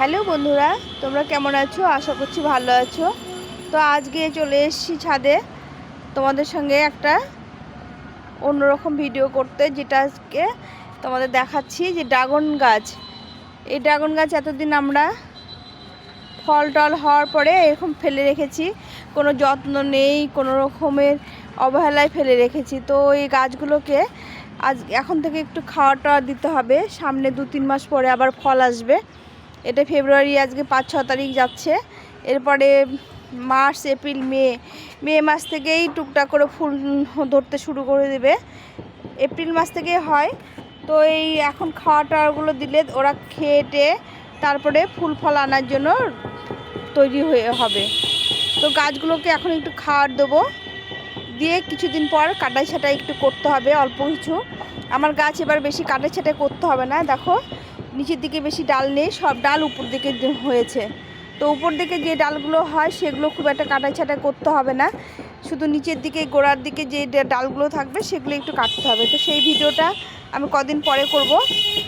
Hello বন্ধুরা, তোমরা কেমন আছো? আশা করছি ভালো আছো। তো আজকে চলে এসেছি ছাদে। তোমাদের সঙ্গে একটা অন্যরকম ভিডিও করতে, যেটা আজকে তোমাদের দেখাচ্ছি যে ড্রাগন গাছ। এই ড্রাগন গাছ এতদিন আমরা ফল টল হওয়ার পরে এরকম ফেলে রেখেছি। কোনো যত্ন নেই, কোনো রকমের অবহেলায় ফেলে রেখেছি। তো এই গাছগুলোকে আজ এখন থেকে একটু খাওয়া টাওয়া দিতে হবে। সামনে দু তিন মাস পরে আবার ফল আসবে। এটা ফেব্রুয়ারি, আজকে পাঁচ, ছ তারিখ যাচ্ছে। এরপরে মার্চ, এপ্রিল, মে। মে মাস থেকেই টুকটাক করে ফুল ধরতে শুরু করে দেবে। এপ্রিল মাস থেকে হয়। তো এই এখন খাওয়া টাওয়াগুলো দিলে ওরা খেটে তারপরে ফুল ফল আনার জন্য তৈরি হয়ে হবে। তো গাছগুলোকে এখন একটু খাওয়ার দেবো। দিয়ে কিছুদিন পর কাটাই ছাটাই একটু করতে হবে, অল্প কিছু। আমার গাছ এবার বেশি কাটাই ছাটাই করতে হবে না, দেখো। নিচের দিকে বেশি ডাল নেই, সব ডাল উপর দিকে হয়েছে। তো উপর দিকে যে ডালগুলো হয়, সেগুলো খুব একটা কাটাই ছাটাই করতে হবে না। শুধু নিচের দিকে, গোড়ার দিকে যে ডালগুলো থাকবে, সেগুলো একটু কাটতে হবে। তো সেই ভিডিওটা আমি কদিন পরে করব।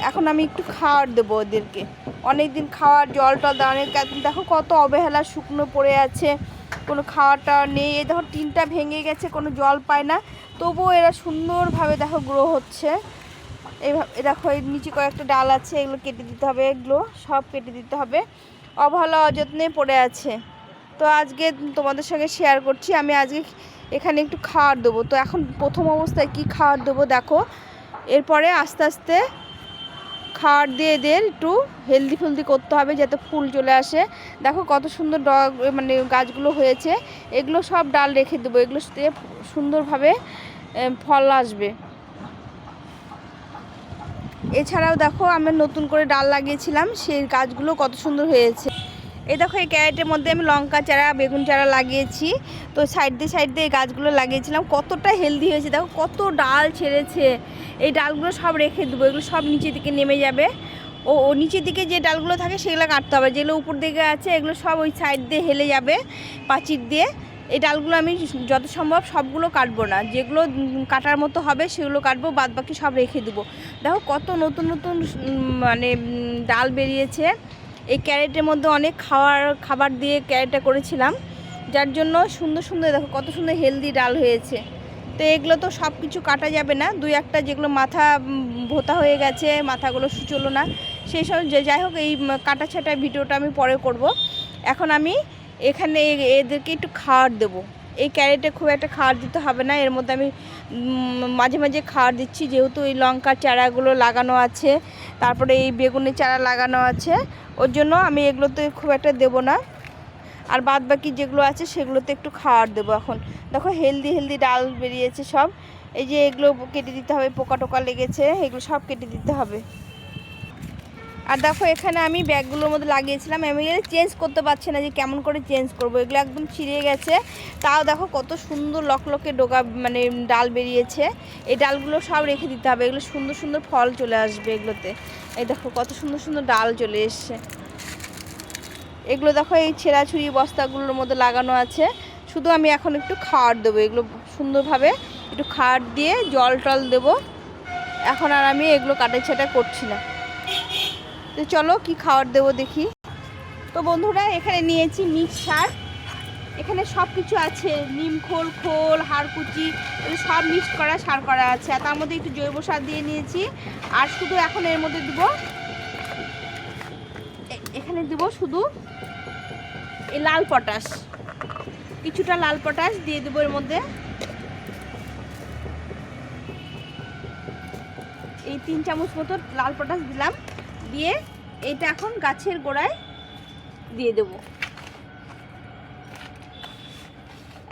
এখন আমি একটু খাওয়ার দেবো ওদেরকে। অনেক দিন খাওয়ার জল টল অনেক দেখো কত অবহেলা, শুকনো পড়ে আছে, কোনো খাওয়া টাওয়া নেই দেখো টিনটা ভেঙে গেছে, কোনো জল পায় না। তবুও এরা সুন্দরভাবে দেখো গ্রো হচ্ছে। এইভাবে দেখো এর নিচে কয়েকটা ডাল আছে, এগুলো কেটে দিতে হবে, এগুলো সব কেটে দিতে হবে। অবহেলা অযত্নে পড়ে আছে। তো আজকে তোমাদের সঙ্গে শেয়ার করছি, আমি আজকে এখানে একটু খাওয়ার দেবো। তো এখন প্রথম অবস্থায় কি খাওয়ার দেবো দেখো। এরপরে আস্তে আস্তে খাওয়ার দিয়ে এদের একটু হেলদি ফুলদি করতে হবে, যাতে ফুল চলে আসে। দেখো কত সুন্দর ডগ মানে গাছগুলো হয়েছে। এগুলো সব ডাল রেখে দেবো। এগুলো সুন্দরভাবে ফল আসবে। এছাড়াও দেখো আমি নতুন করে ডাল লাগিয়েছিলাম, সেই গাছগুলো কত সুন্দর হয়েছে। এই দেখো, এই ক্যারেটের মধ্যে আমি লঙ্কা চারা, বেগুন চারা লাগিয়েছি। তো সাইড দিয়ে সাইড দিয়ে এই গাছগুলো লাগিয়েছিলাম। কতটা হেলদি হয়েছে, দেখো, কত ডাল ছেড়েছে। এই ডালগুলো সব রেখে দেবো, এগুলো সব নিচের দিকে নেমে যাবে। ও ও নিচের দিকে যে ডালগুলো থাকে, সেগুলো কাটতে হবে। যেগুলো উপর দিকে আছে, এগুলো সব ওই সাইড দিয়ে হেলে যাবে, পাঁচির দিয়ে। এই ডালগুলো আমি যত সম্ভব সবগুলো কাটবো না। যেগুলো কাটার মতো হবে সেগুলো কাটবো বাদ বাকি সব রেখে দেবো। দেখো কত নতুন নতুন মানে ডাল বেরিয়েছে। এই ক্যারেটের মধ্যে অনেক খাওয়ার, খাবার দিয়ে ক্যারেটটা করেছিলাম। যার জন্য সুন্দর সুন্দর দেখো কত সুন্দর হেলদি ডাল হয়েছে। তো এগুলো তো সব কিছু কাটা যাবে না। দুই একটা যেগুলো মাথা ভোতা হয়ে গেছে, মাথাগুলো সুচলো না। সেই সব যাই হোক এই কাটা ছাটা ভিডিওটা আমি পরে করব। এখন আমি এখানে এদেরকে একটু খাওয়ার দেবো। এই ক্যারেটে খুব একটা খাওয়ার দিতে হবে না, এর মধ্যে আমি মাঝে মাঝে খাওয়ার দিচ্ছি, যেহেতু এই লঙ্কার চারাগুলো লাগানো আছে, তারপরে এই বেগুনের চারা লাগানো আছে, ওর জন্য আমি এগুলোতে খুব একটা দেবো না। আর বাদ বাকি যেগুলো আছে সেগুলোতে একটু খাওয়ার দেবো এখন। দেখো হেলদি হেলদি ডাল বেরিয়েছে সব, এই যে এগুলো কেটে দিতে হবে, পোকা টোকা লেগেছে, এগুলো সব কেটে দিতে হবে। আর দেখো, এখানে আমি ব্যাগগুলোর মধ্যে লাগিয়েছিলাম। আমি এগুলো চেঞ্জ করতে পারছি না যে কেমন করে চেঞ্জ করব। এগুলো একদম ছিঁড়ে গেছে। তাও দেখো, কত সুন্দর লকলকে ডোকা মানে ডাল বেরিয়েছে। এই ডালগুলো সব রেখে দিতে হবে। এগুলো সুন্দর সুন্দর ফল চলে আসবে এগুলোতে। এই দেখো, কত সুন্দর সুন্দর ডাল চলে এসছে। এগুলো দেখো, এই ছেঁড়াছুড়ি বস্তাগুলোর মধ্যে লাগানো আছে। শুধু আমি এখন একটু খাওয়ার দেবো। এগুলো সুন্দরভাবে একটু খাওয়ার দিয়ে জল টল দেবো। এখন আর আমি এগুলো কাটা ছাটা করছি না। তো চলো কি খাওয়ার দেবো দেখি। তো বন্ধুরা, এখানে নিয়েছি মিক্স সার এখানে সব কিছু আছে, নিম খোল খোল, হাড়কুচি সব মিক্স করা, সার করা আছে। আর তার মধ্যে একটু জৈব সার দিয়ে নিয়েছি। আর শুধু এখন এর মধ্যে দিব এখানে দিব শুধু এই লাল পটাশ। কিছুটা লাল পটাশ দিয়ে দেবো এর মধ্যে। এই তিন চামচ মতো লাল পটাশ দিলাম। দিয়ে এটা এখন গাছের গোড়ায় দিয়ে দেব।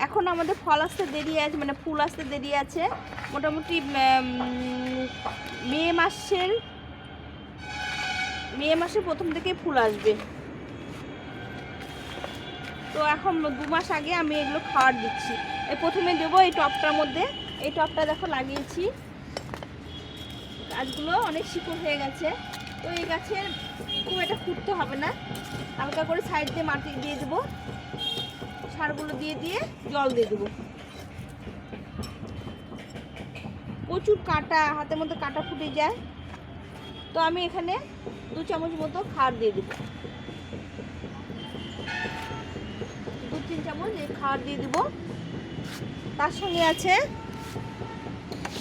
এখন আমাদের ফল আসতে দেরি আছে মানে ফুল আসতে দেরি আছে। মোটামুটি মে মাসের মে মাসের প্রথম থেকে ফুল আসবে। তো এখন দু মাস আগে আমি এগুলো খাওয়ার দিচ্ছি। প্রথমে দেবো এই টপটার মধ্যে। এই টপটা দেখো লাগিয়েছি। গাছগুলো অনেক শিকড় হয়ে গেছে। তো এই গাছের খুব এটা ফুটতে হবে না। হালকা করে সাইড দিয়ে মাটি দিয়ে দেবো। সারগুলো দিয়ে দিয়ে জল দিয়ে দেবো। প্রচুর কাঁটা, হাতের মধ্যে কাঁটা ফুটে যায়। তো আমি এখানে দু চামচ মতো খার দিয়ে দেবো। দু তিন চামচ এই খার দিয়ে দেবো। তার সঙ্গে আছে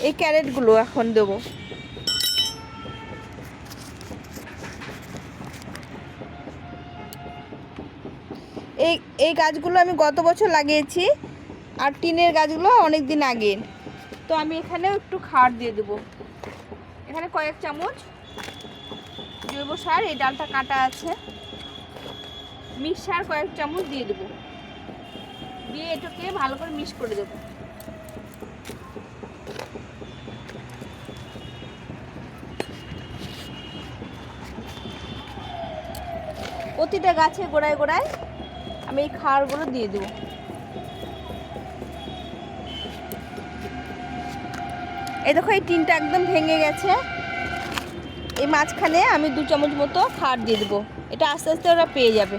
এই ক্যারেটগুলো এখন দেবো। এই এই গাছগুলো আমি গত বছর লাগিয়েছি আর টিনের গাছগুলো অনেক দিন আগে। তো আমি এখানেও একটু খাড় দিয়ে দেবো। এখানে কয়েক চামচ জৈব সার, এই ডালটা কাটা আছে। মিক্স সার কয়েক চামচ দিয়ে দেবো। দিয়ে এটাকে ভালো করে মিক্স করে দেবো। প্রতিটা গাছে গোড়ায় গোড়ায় আমি এই খাড়গুলো দিয়ে দেবো। এই দেখো, এই টিনটা একদম ভেঙে গেছে। এই মাঝখানে আমি দু চামচ মতো খাড় দিয়ে দেবো। এটা আস্তে আস্তে ওরা পেয়ে যাবে।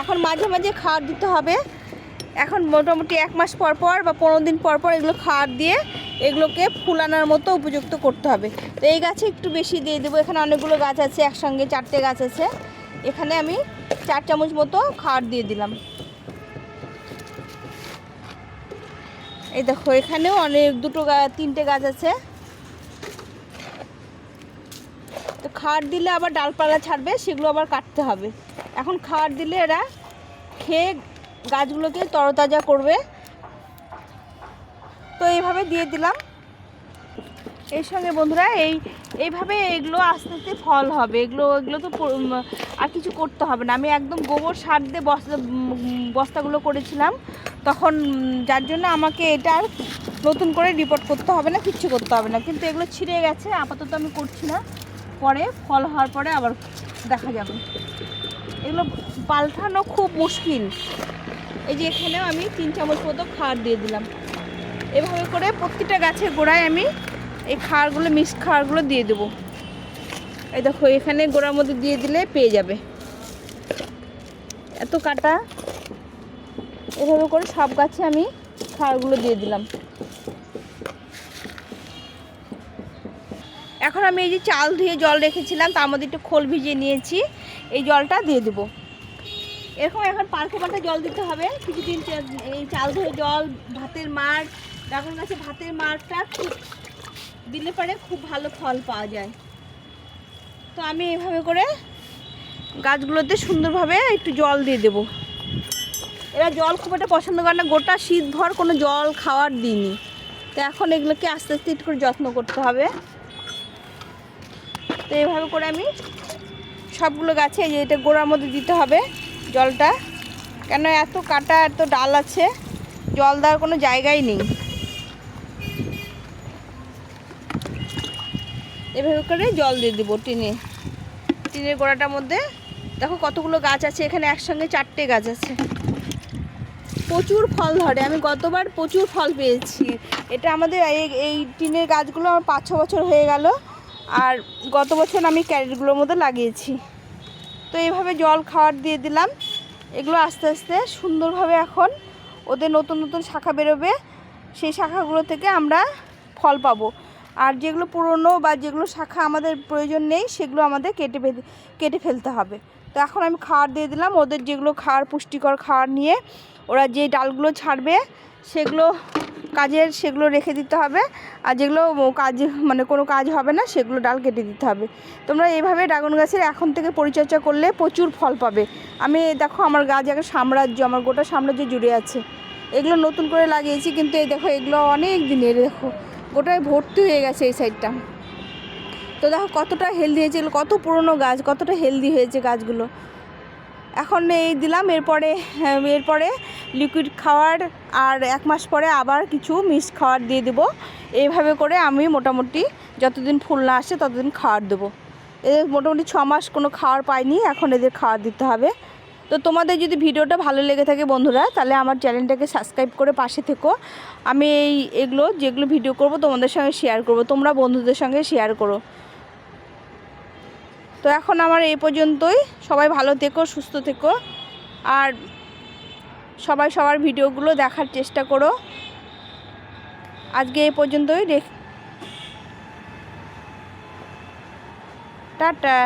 এখন মাঝে মাঝে খাড় দিতে হবে। এখন মোটামুটি এক মাস পর পর বা পনেরো দিন পর পর এগুলো খাড় দিয়ে এগুলোকে ফুলানোর মতো উপযুক্ত করতে হবে। তো এই গাছে একটু বেশি দিয়ে দেবো। এখানে অনেকগুলো গাছ আছে, একসঙ্গে চারটে গাছ আছে। এখানে আমি চার চামচ মতো খাড় দিয়ে দিলাম। এই দেখো, এখানেও অনেক দুটো তিনটে গাছ আছে। তো খাড় দিলে আবার ডালপালা ছাড়বে, সেগুলো আবার কাটতে হবে। এখন খাড় দিলে এরা খেয়ে গাছগুলোকে তরতাজা করবে। তো এইভাবে দিয়ে দিলাম। এর সঙ্গে বন্ধুরা, এই, এইভাবে এগুলো আস্তে আস্তে ফল হবে। এগুলো এগুলো তো আর কিছু করতে হবে না। আমি একদম গোবর সার দিয়ে বস্তা বস্তাগুলো করেছিলাম। তখন যার জন্য আমাকে এটা আর নতুন করে রিপোর্ট করতে হবে না, কিচ্ছু করতে হবে না। কিন্তু এগুলো ছিঁড়ে গেছে, আপাতত আমি করছি না। পরে ফল হওয়ার পরে আবার দেখা যাবে। এগুলো পাল্টানো খুব মুশকিল। এই যে এখানেও আমি তিন চামচ মতো খাবার দিয়ে দিলাম। এভাবে করে প্রত্যেকটা গাছের গোড়ায় আমি এই খাড়গুলো মিক্স খাড়গুলো দিয়ে দেবো। এই দেখো, এখানে গোড়ার মধ্যে দিয়ে দিলে পেয়ে যাবে। এত কাটা। এভাবে করে সব গাছে আমি খাড়গুলো দিয়ে দিলাম। এখন আমি এই যে চাল ধুয়ে জল রেখেছিলাম, তার মধ্যে একটু খোল ভিজিয়ে নিয়েছি। এই জলটা দিয়ে দেবো। এরকম এখন পার্কে পাল্টে জল দিতে হবে। কিছুদিন এই চাল ধুয়ে জল, ভাতের মাঠ ড্রাগন গাছে ভাতের মাঠটা খুব দিলে পরে খুব ভালো ফল পাওয়া যায়। তো আমি এভাবে করে গাছগুলোতে সুন্দরভাবে একটু জল দিয়ে দেবো। এরা জল খুব একটা পছন্দ করে না, গোটা শীত ভর কোনো জল খাওয়ার দিইনি। তো এখন এগুলোকে আস্তে আস্তে একটু করে যত্ন করতে হবে। তো এইভাবে করে আমি সবগুলো গাছে যে এটা গোড়ার মধ্যে দিতে হবে জলটা। কেন এত কাটা, এত ডাল আছে, জল দেওয়ার কোনো জায়গাই নেই। এভাবে করে জল দিয়ে দেবো টিনে। টিনের গোড়াটার মধ্যে। দেখো কতগুলো গাছ আছে, এখানে একসঙ্গে চারটে গাছ আছে। প্রচুর ফল ধরে, আমি গতবার প্রচুর ফল পেয়েছি। এটা আমাদের এই টিনের গাছগুলো আমার পাঁচ ছ বছর হয়ে গেল, আর গত বছর আমি ক্যারেটগুলোর মধ্যে লাগিয়েছি। তো এইভাবে জল খাওয়ার দিয়ে দিলাম। এগুলো আস্তে আস্তে সুন্দরভাবে এখন ওদের নতুন নতুন শাখা বেরোবে। সেই শাখাগুলো থেকে আমরা ফল পাবো। আর যেগুলো পুরনো বা যেগুলো শাখা আমাদের প্রয়োজন নেই, সেগুলো আমাদের কেটে কেটে ফেলতে হবে। তো এখন আমি খাওয়ার দিয়ে দিলাম। ওদের যেগুলো খাওয়ার, পুষ্টিকর খাওয়ার নিয়ে ওরা যে ডালগুলো ছাড়বে, সেগুলো কাজের, সেগুলো রেখে দিতে হবে। আর যেগুলো কাজ মানে কোনো কাজ হবে না, সেগুলো ডাল কেটে দিতে হবে। তোমরা এইভাবে ড্রাগন গাছের এখন থেকে পরিচর্যা করলে প্রচুর ফল পাবে। আমি, দেখো, আমার গাছ একটা সাম্রাজ্য, আমার গোটা সাম্রাজ্য জুড়ে আছে। এগুলো নতুন করে লাগিয়েছি, কিন্তু এই দেখো, এগুলো অনেক দিনের, দেখো। গোটায় ভর্তি হয়ে গেছে এই সাইডটা তো দেখো কতটা হেলদি হয়েছে কত পুরনো গাছ কতটা হেলদি হয়েছে গাছগুলো। এখন এই দিলাম এরপরে হ্যাঁ, এরপরে লিকুইড খাওয়ার আর এক মাস পরে আবার কিছু মিক্স খাওয়ার দিয়ে দেবো। এইভাবে করে আমি মোটামুটি যতদিন ফুল না আসে ততদিন খাওয়ার দেবো। এদের মোটামুটি ছ মাস কোনো খাওয়ার পাইনি এখন এদের খাওয়ার দিতে হবে। তো তোমাদের যদি ভিডিওটা ভালো লেগে থাকে বন্ধুরা, তাহলে আমার চ্যানেলটাকে সাবস্ক্রাইব করে পাশে থেকো। আমি এই এগুলো, যেগুলো ভিডিও করব, তোমাদের সঙ্গে শেয়ার করব। তোমরা বন্ধুদের সঙ্গে শেয়ার করো। তো এখন আমার এই পর্যন্তই। সবাই ভালো থেকো, সুস্থ থেকো। আর সবাই সবার ভিডিওগুলো দেখার চেষ্টা করো। আজকে এই পর্যন্তই। দেখ টাটা।